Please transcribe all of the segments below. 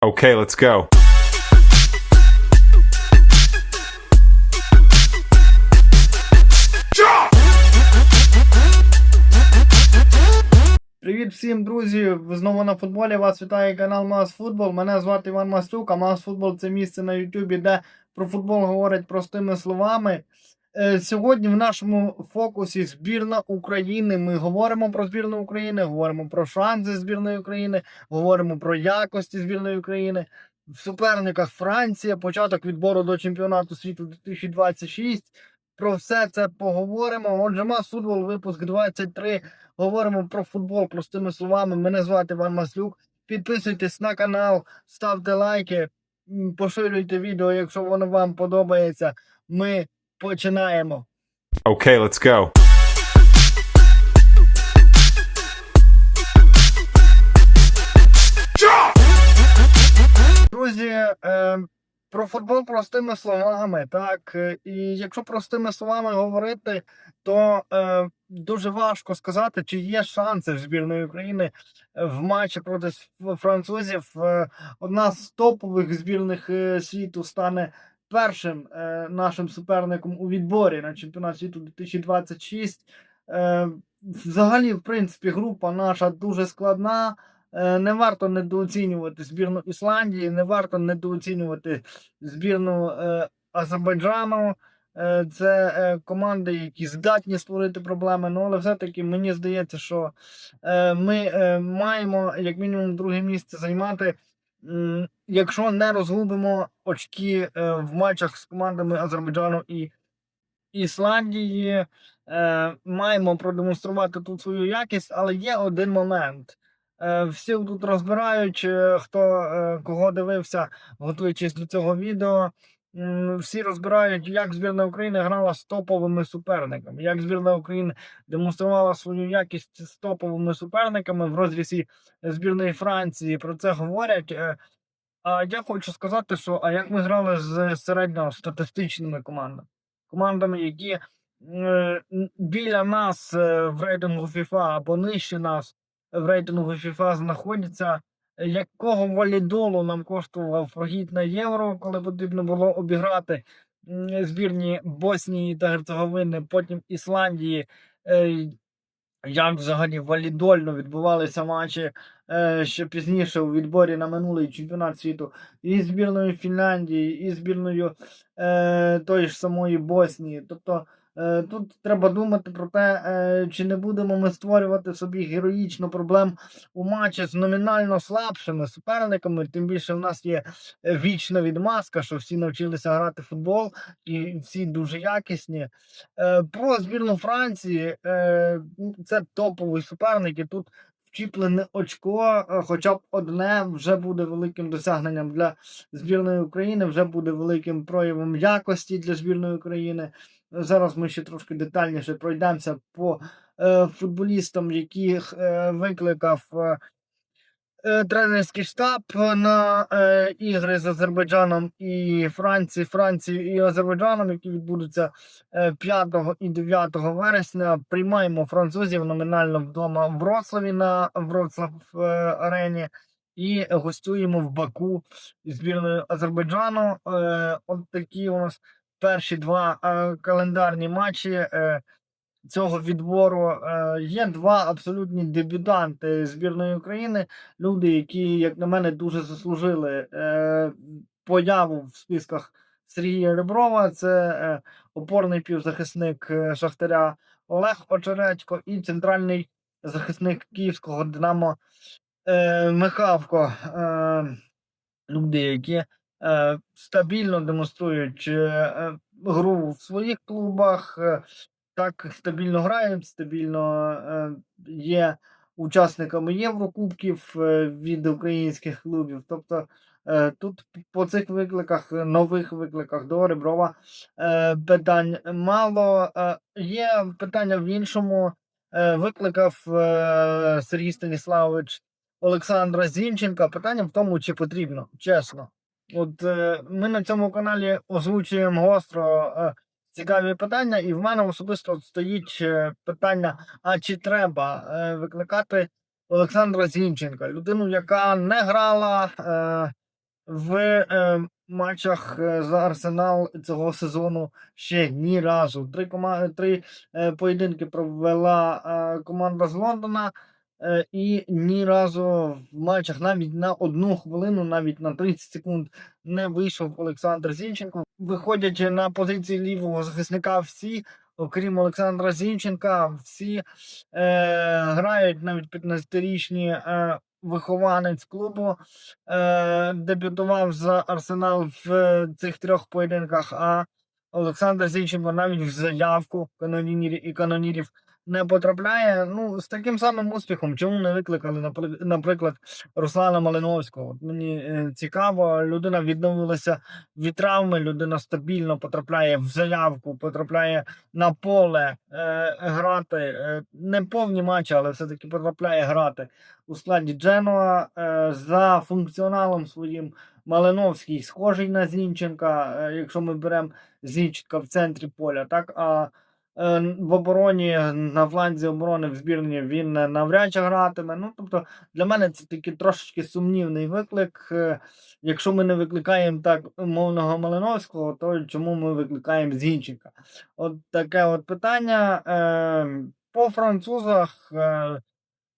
Okay, let's go. Привіт всім, друзі! Ви знову на футболі. Вас вітає канал Мас Футбол. Мене звати Іван Мастюк, а Мас Футбол це місце на Ютубі, де про футбол говорять простими словами. Е, Сьогодні в нашому фокусі збірна України. Ми говоримо про збірну України, говоримо про шанси збірної України, говоримо про якості збірної України. В суперниках Франція, початок відбору до чемпіонату світу 2026. Про все це поговоримо. Отже, Мас Футбол, випуск 23. Говоримо про футбол простими словами. Мене звати Іван Маслюк. Підписуйтесь на канал, ставте лайки, поширюйте відео, якщо воно вам подобається. Ми починаємо. Okay, let's go. Друзі, е, про футбол простими словами. Так, е, і якщо простими словами говорити, то е, дуже важко сказати, чи є шанси в збірної України е, в матчі проти французів. Одна з топових збірних світу стане першим е, нашим суперником у відборі на чемпіонат світу 2026. Е, взагалі, в принципі, група наша дуже складна. Е, Не варто недооцінювати збірну Ісландії, не варто недооцінювати збірну е, Азербайджану. Е, Це команди, які здатні створити проблеми. Ну, але все-таки мені здається, що ми маємо як мінімум друге місце займати, якщо не розгубимо очки е, в матчах з командами Азербайджану і Ісландії. Е, маємо продемонструвати тут свою якість, але є один момент. Е, всі тут розбирають, хто кого дивився, готуючись до цього відео. Всі розбирають, як збірна України грала з топовими суперниками, як збірна України демонструвала свою якість з топовими суперниками в розрізі збірної Франції. Про це говорять. Е, А я хочу сказати, що а як ми грали з середньостатистичними командами, командами, які е, біля нас е, в рейтингу FIFA або нижче нас в рейтингу FIFA знаходяться, е, якого валідолу нам коштував прохід на євро, коли потрібно було обіграти збірні Боснії та Герцеговини, потім Ісландії. Е, як взагалі валідольно відбувалися матчі е, ще пізніше у відборі на минулий чемпіонат світу і збірною Фінляндії, і збірною е, тої ж самої Боснії. Тобто тут треба думати про те, е, чи не будемо ми створювати собі героїчно проблем у матчі з номінально слабшими суперниками. Тим більше в нас є е, вічна відмазка, що всі навчилися грати в футбол і всі дуже якісні. Е, Про збірну Франції е, це топовий суперник, і тут вчіплене очко, е, хоча б одне вже буде великим досягненням для збірної України, вже буде великим проявом якості для збірної України. Зараз ми ще трошки детальніше пройдемося по е, футболістам, яких е, викликав. е, е, Тренерський штаб на е, ігри з Азербайджаном і Франції, Францією і Азербайджаном, які відбудуться е, 5 і 9 вересня. Приймаємо французів номінально вдома в Вроцлаві на Вроцлав е, арені і гостюємо в Баку збірною Азербайджану. Е, от такі у нас перші два е, календарні матчі. Е, Цього відбору е, є два абсолютні дебютанти збірної України. Люди, які, як на мене, дуже заслужили появу в списках Сергія Реброва. Це опорний півзахисник Шахтаря Олег Очередько і центральний захисник київського Динамо Михавко. Люди, які стабільно демонструють е, е, гру в своїх клубах. е, так стабільно грають, стабільно е, є учасниками Єврокубків е, від українських клубів. Тобто е, тут по цих викликах, е, нових викликах до Реброва е, питань мало. Е, є питання в іншому. Е, викликав е, Сергій Станіславович Олександра Зінченка. Питання в тому, чи потрібно, чесно. От е, ми на цьому каналі озвучуємо гостро е, цікаві питання, і в мене особисто стоїть е, питання: а чи треба викликати Олександра Зінченка, людину, яка не грала в матчах за Арсенал цього сезону ще ні разу. Три. Три поєдинки провела команда з Лондона. Е, і ні разу в матчах навіть на одну хвилину, навіть на 30 секунд не вийшов Олександр Зінченко. Виходячи на позиції лівого захисника, всі, окрім Олександра Зінченка, всі е, грають навіть 15-річні е, вихованець клубу. Е, дебютував за Арсенал в е, цих трьох поєдинках. А Олександр Зінченко навіть в заявку канонірів і канонірів не потрапляє. Ну, з таким самим успіхом, чому не викликали, наприклад, Руслана Малиновського. Мені е, цікаво, людина відновилася від травми, людина стабільно потрапляє в заявку, потрапляє на поле е, грати. Е, не повні матчі, але все-таки потрапляє грати у складі Дженуа е, за функціоналом своїм. Малиновський схожий на Зінченка, е, якщо ми беремо Зінченка в центрі поля, так а в обороні на фланзі оборони в збірні він е, навряд чи гратиме. Ну тобто для мене це такий трошечки сумнівний виклик. Е, Якщо ми не викликаємо так мовного Малиновського, то чому ми викликаємо Зінченка? От таке от питання. Е, По французах е,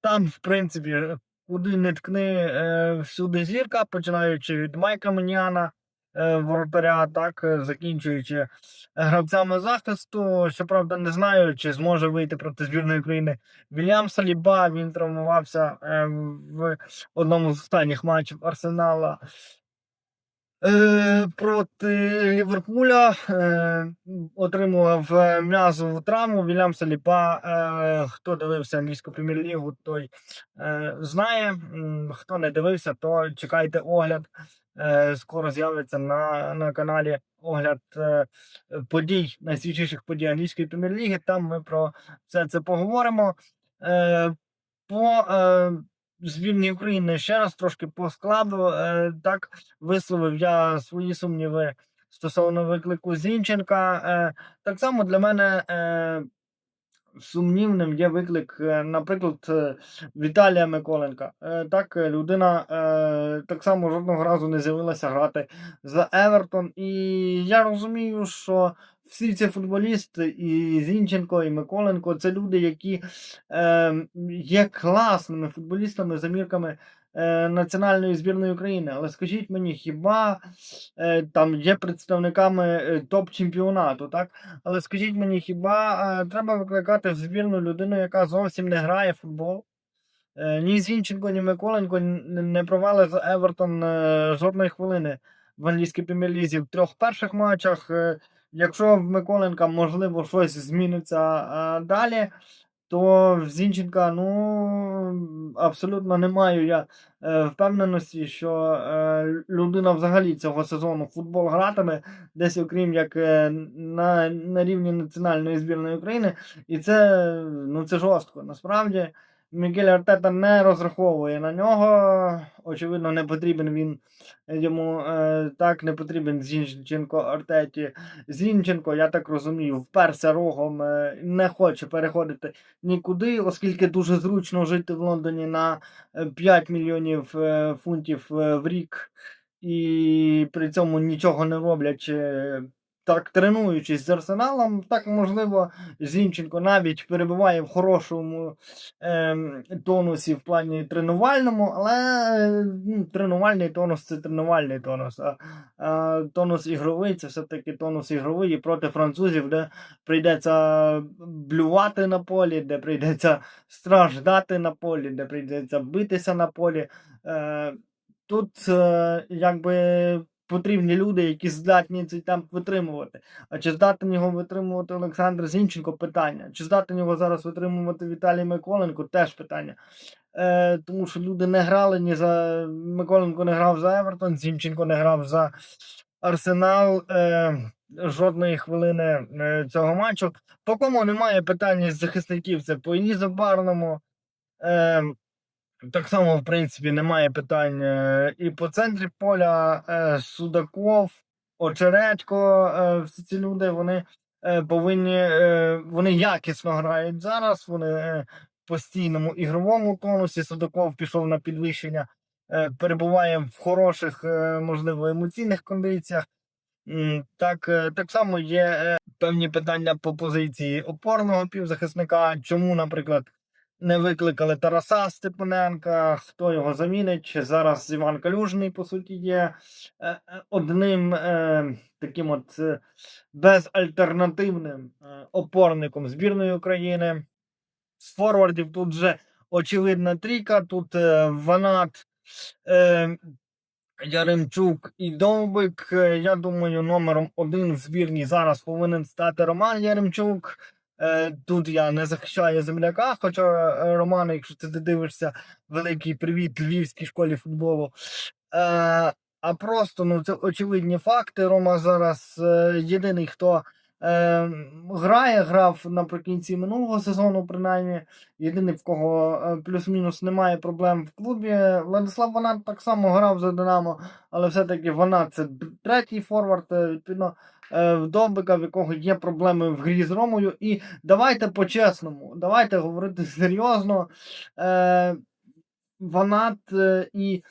там, в принципі, куди не ткни, е, всюди зірка, починаючи від Майка е, воротаря, так, е, закінчуючи гравцями захисту. Щоправда, не знаю, чи зможе вийти проти збірної України Вільям Саліба. Він травмувався е, в одному з останніх матчів Арсенала. Е, проти Ліверпуля е, отримував е, м'язову травму Вільям Саліпа. Е, хто дивився англійську прем'єр-лігу, той е, знає. Хто не дивився, то чекайте огляд. Е, скоро з'явиться на, на каналі огляд е, подій, найсвіжіших подій англійської прем'єр-ліги. Там ми про все це поговоримо. Е, по збірній України ще раз трошки по складу. Так висловив я свої сумніви стосовно виклику Зінченка. Так само для мене сумнівним є виклик, е, наприклад, е, Віталія Миколенка. Е, так, людина так само жодного разу не з'явилася грати за Евертон. І я розумію, що всі ці футболісти, і Зінченко, і Миколенко це люди, які е, є класними футболістами за мірками е, національної збірної України. Але скажіть мені, хіба е, там є представниками е, топ-чемпіонату, так? Але скажіть мені, хіба е, треба викликати в збірну людину, яка зовсім не грає в футбол? Е, ні Зінченко, ні Миколенко не провели за Евертон е, жодної хвилини в англійській прем'єр-лізі в трьох перших матчах. Якщо в Миколенка можливо щось зміниться далі, то в Зінченка ну абсолютно не маю я е, впевненості, що е, людина взагалі цього сезону футбол гратиме десь, окрім як е, на, на рівні національної збірної України. І це, ну, це жорстко. Насправді Мігель Артета не розраховує на нього. Очевидно, не потрібен він йому е, так не потрібен Зінченко Артеті. Зінченко, я так розумію, вперся рогом, е, не хоче переходити нікуди, оскільки дуже зручно жити в Лондоні на е, 5 мільйонів е, фунтів е, в рік і при цьому нічого не роблячи. Так, тренуючись з арсеналом, так можливо, Зінченко навіть перебуває в хорошому ем, тонусі в плані тренувальному, але е, ну, тренувальний тонус це тренувальний тонус. А, а тонус ігровий це все-таки тонус ігровий і проти французів, де прийдеться блювати на полі, де прийдеться страждати на полі, де прийдеться битися на полі. Е, тут е, якби. Потрібні люди, які здатні цей темп витримувати. А чи здатен його витримувати Олександр Зінченко? Питання. Чи здатен його зараз витримувати Віталій Миколенко? Теж питання. Е, тому що люди не грали ні за Миколенко не грав за Евертон, Зінченко не грав за Арсенал. Е, жодної хвилини е, цього матчу. По кому немає питання з захисників? Це по Інізо Барному. Е, так само, в принципі, немає питань е, і по центрі поля е, Судаков, Очередько. е, Всі ці люди вони повинні вони якісно грають зараз. Вони в постійному ігровому тонусі. Судаков пішов на підвищення перебуває в хороших, можливо, емоційних кондиціях. Так, так само є певні питання по позиції опорного півзахисника. Чому, наприклад, не викликали Тараса Степаненка, хто його замінить? Зараз Іван Калюжний, по суті, є е, е, одним е, таким от безальтернативним опорником збірної України. З форвардів тут вже очевидна трійка. Тут Ванат, Яремчук і Довбик. Я думаю, номером один в збірні зараз повинен стати Роман Яремчук. Е, Тут я не захищаю земляка, хоча е, Роман, якщо ти дивишся, великий привіт Львівській школі футболу. Е, а просто ну це очевидні факти. Рома зараз єдиний, хто е, грає, грав наприкінці минулого сезону, принаймні. Єдиний, в кого плюс-мінус немає проблем в клубі. Владислав Ванат так само грав за Динамо, але все-таки Ванат це третій форвард, відповідно, в Довбика, в якого є проблеми в грі з Ромою. І давайте по-чесному, давайте говорити серйозно. Е, Ванат е, і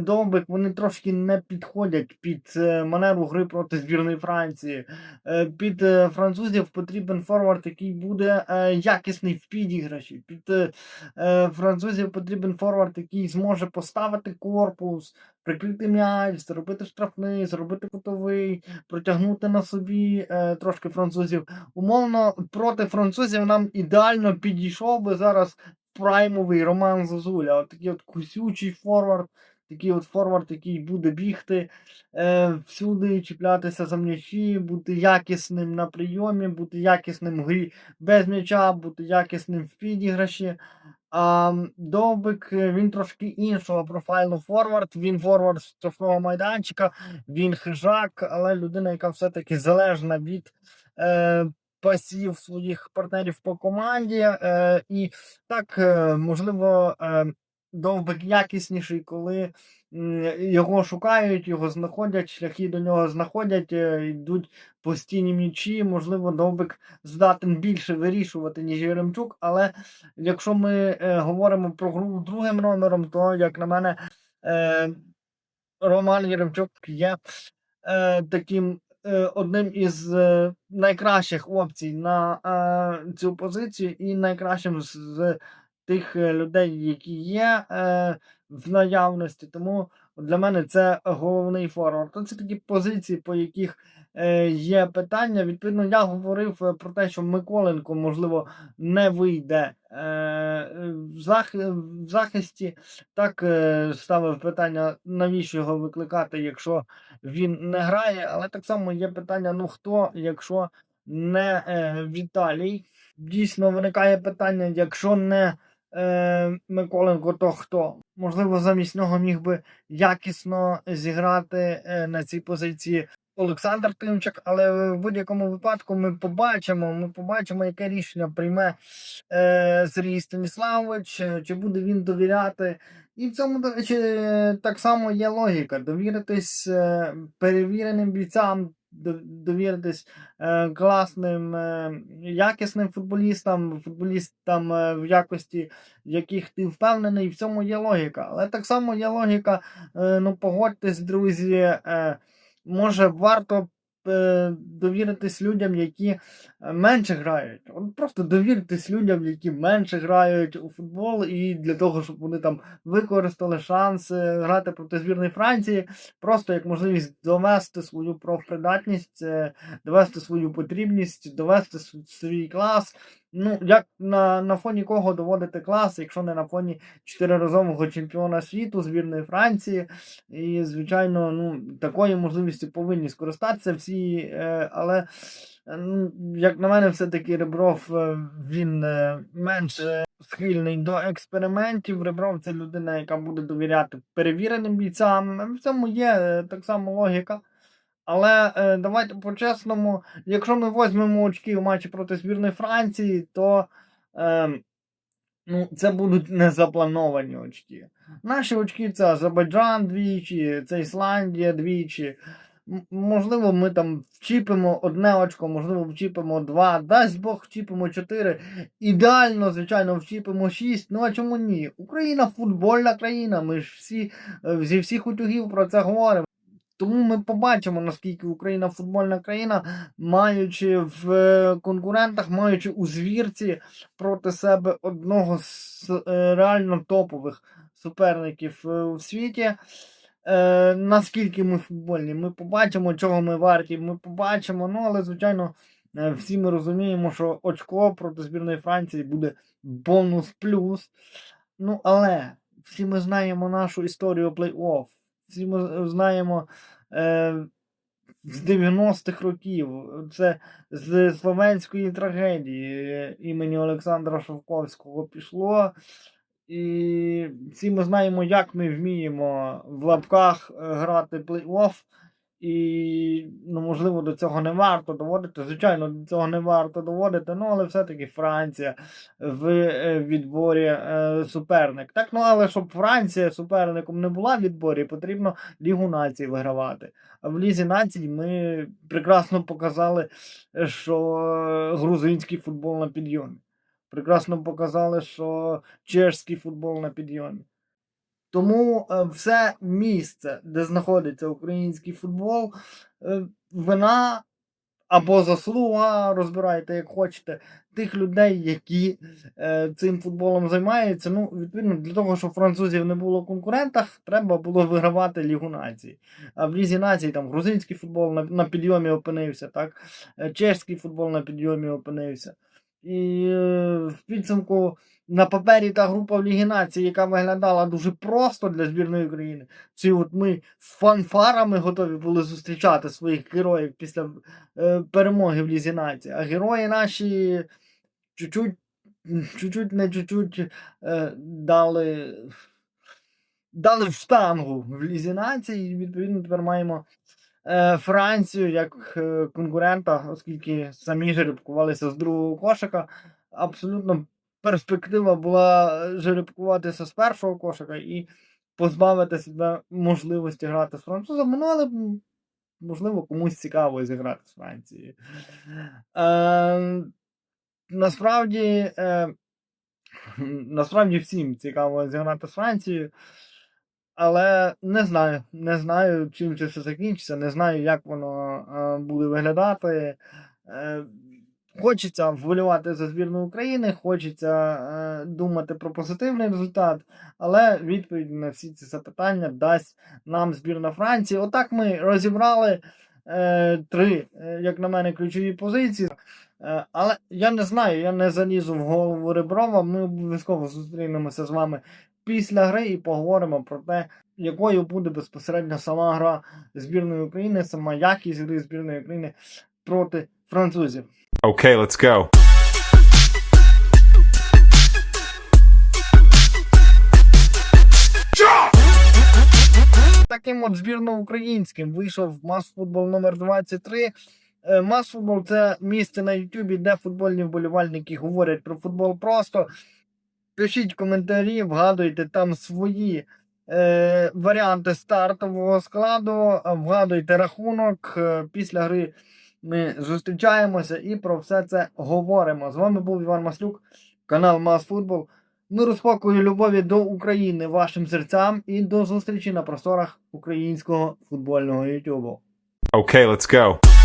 Довбик вони трошки не підходять під е, манеру гри проти збірної Франції. Е, Під е, французів потрібен форвард, який буде е, якісний в підіграші. Під е, е, французів потрібен форвард, який зможе поставити корпус, прикрити м'яч, зробити штрафний, зробити кутовий, протягнути на собі е, трошки французів. Умовно, проти французів нам ідеально підійшов би зараз праймовий Роман Зозуля. От такий от кусючий форвард, такий от форвард, який буде бігти е, всюди, чіплятися за м'ячі, бути якісним на прийомі, бути якісним в грі без м'яча, бути якісним в підіграші. А Довбик е, він трошки іншого профайлу форвард. Він форвард з штрафного майданчика, він хижак, але людина, яка все-таки залежна від е, пасів своїх партнерів по команді. Е, і так, е, можливо, е, довбик якісніший, коли його шукають, його знаходять, шляхи до нього знаходять, е, йдуть постійні м'ячі. Можливо, довбик здатен більше вирішувати, ніж Єремчук. Але якщо ми е, говоримо про гру другим номером, то, як на мене, е, Роман Єремчук є е, таким одним із е, найкращих опцій на е, цю позицію і найкращим з, тих е, людей, які є е, в наявності. Тому для мене це головний форвард. Це такі позиції, по яких е, є питання. Відповідно, я говорив е, про те, що Миколенко, можливо, не вийде е, в, захисті. Так е, ставив питання, навіщо його викликати, якщо він не грає. Але так само є питання: ну хто, якщо не е, Віталій? Дійсно виникає питання, якщо не е, Миколенко, то хто? Можливо, замість нього міг би якісно зіграти е, на цій позиції Олександр Тимчик, але в будь-якому випадку ми побачимо, ми побачимо, яке рішення прийме е, Сергій Станіславович, е, чи буде він довіряти. І в цьому, до речі, так само є логіка: довіритись е, перевіреним бійцям, довіритись е, класним, е, якісним футболістам, футболістам, е, в якості яких ти впевнений, в цьому є логіка. Але так само є логіка, е, ну погодьтесь, друзі, е, може варто е, довіритись людям, які е, менше грають. От просто довіритись людям, які менше грають у футбол, і для того, щоб вони там використали шанс грати проти збірної Франції, просто як можливість довести свою профпридатність, е, довести свою потрібність, довести свій клас. Ну, як на, на фоні кого доводити клас, якщо не на фоні чотириразового чемпіона світу збірної Франції. І, звичайно, ну, такою можливістю повинні скористатися всі, е, але. е, ну, Як на мене, все-таки Ребров е, він менш схильний до експериментів. Ребров це людина, яка буде довіряти перевіреним бійцям. В цьому є так само логіка. Але е, давайте по-чесному, якщо ми візьмемо очки в матчі проти збірної Франції, то е, ну, це будуть незаплановані очки. Наші очки це Азербайджан двічі, це Ісландія двічі. Можливо, ми там вчіпимо одне очко, можливо, вчіпимо два, дасть Бог вчіпимо чотири. Ідеально, звичайно, вчіпимо шість. Ну а чому ні? Україна футбольна країна. Ми ж всі е, зі всіх утюгів про це говоримо. Тому ми побачимо, наскільки Україна футбольна країна, маючи в е, конкурентах, маючи у звірці проти себе одного з е, реально топових суперників е, у світі. Е, наскільки ми футбольні, ми побачимо, чого ми варті, ми побачимо. Ну, але, звичайно, е, всі ми розуміємо, що очко проти збірної Франції буде бонус плюс. Ну, але всі ми знаємо нашу історію плей-офф. Всі ми знаємо е, з 90-х років. Це з словенської трагедії е, імені Олександра Шовковського пішло. І всі ми знаємо, як ми вміємо в лапках е, грати плей-офф. І, ну, можливо, до цього не варто доводити. Звичайно, до цього не варто доводити, ну, але все-таки Франція в е, відборі е, суперник. Так, ну але щоб Франція суперником не була в відборі, потрібно Лігу націй вигравати. А в Лізі націй ми прекрасно показали, що грузинський футбол на підйомі. Прекрасно показали, що чешський футбол на підйомі. Тому е, все місце, де знаходиться український футбол, е, вина або заслуга, розбирайте, як хочете, тих людей, які е, цим футболом займаються. Ну, відповідно, для того, щоб французів не було в конкурентах, треба було вигравати Лігу націй. А в Лізі націй там грузинський футбол на, на підйомі опинився, так? чешський футбол на підйомі опинився. І е, в підсумку на папері та група в Лігі націй, яка виглядала дуже просто для збірної України. Ці от ми фанфарами готові були зустрічати своїх героїв після е, перемоги в Лізі націй. А герої наші чуть-чуть, чуть-чуть, не чуть-чуть е, дали, дали в штангу в Лізі націй. І відповідно тепер маємо Францію як е, конкурента, оскільки самі жеребкувалися з другого кошика. Абсолютно перспектива була е, жеребкуватися з першого кошика і позбавити себе можливості грати з французами. Ну, але можливо комусь цікаво зіграти з Францією. Е, насправді, е, насправді всім цікаво зіграти з Францією. Але не знаю, не знаю, чим це все закінчиться, не знаю, як воно е, буде виглядати. Е, хочеться вболівати за збірну України, хочеться е, думати про позитивний результат, але відповідь на всі ці запитання дасть нам збірна Франції. Отак ми розібрали три, як на мене, ключові позиції. Але я не знаю, я не залізу в голову Реброва. Ми обов'язково зустрінемося з вами після гри і поговоримо про те, якою буде безпосередньо сама гра збірної України, сама якість гри збірної України проти французів. Okay, let's go. Таким от збірно-українським вийшов мас-футбол номер 23. Е, Мас-футбол це місце на Ютубі, де футбольні вболівальники говорять про футбол просто. Пишіть коментарі, вгадуйте там свої е, варіанти стартового складу, вгадуйте рахунок. Е, Після гри ми зустрічаємося і про все це говоримо. З вами був Іван Маслюк, канал Масфутбол. Миру спокою, любові до України, вашим серцям і до зустрічі на просторах українського футбольного Ютубу. Okay, let's go.